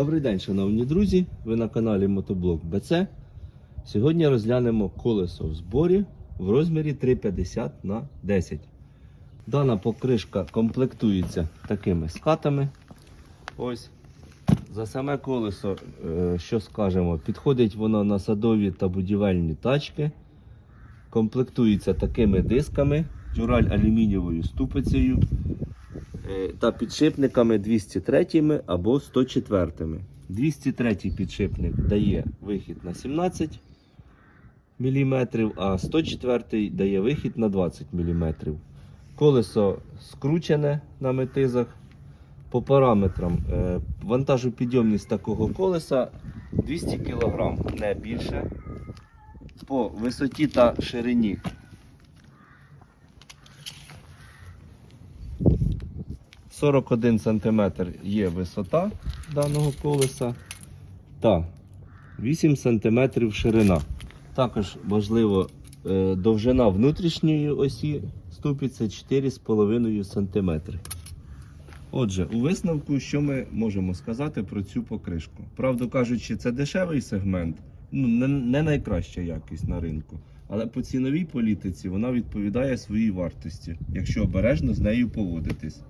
Добрий день, шановні друзі! Ви на каналі Мотоблок БЦ. Сьогодні розглянемо колесо в зборі в розмірі 350 на 10. Дана покришка комплектується такими скатами. Ось. За саме колесо, е, що скажемо, підходить воно на садові та будівельні тачки. Комплектується такими дисками, дюраль алюмінієвою ступицею та підшипниками 203 або 104. 203 підшипник дає вихід на 17 мм, а 104 дає вихід на 20 мм. Колесо скручене на метизах. По параметрам е, вантажопідйомність такого колеса 200 кг, не більше. По висоті та ширині 41 см є висота даного колеса та 8 см ширина. Також важливо е, довжина внутрішньої осі ступиці 4,5 см. Отже, у висновку, що ми можемо сказати про цю покришку? Правду кажучи, це дешевий сегмент, ну не найкраща якість на ринку. Але по ціновій політиці вона відповідає своїй вартості, якщо обережно з нею поводитись.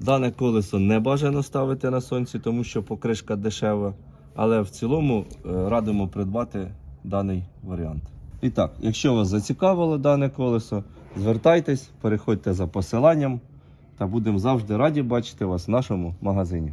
Дане колесо не бажано ставити на сонці, тому що покришка дешева. Але в цілому е, радимо придбати даний варіант. І так, якщо вас зацікавило дане колесо, звертайтесь, переходьте за посиланням та будемо завжди раді бачити вас в нашому магазині.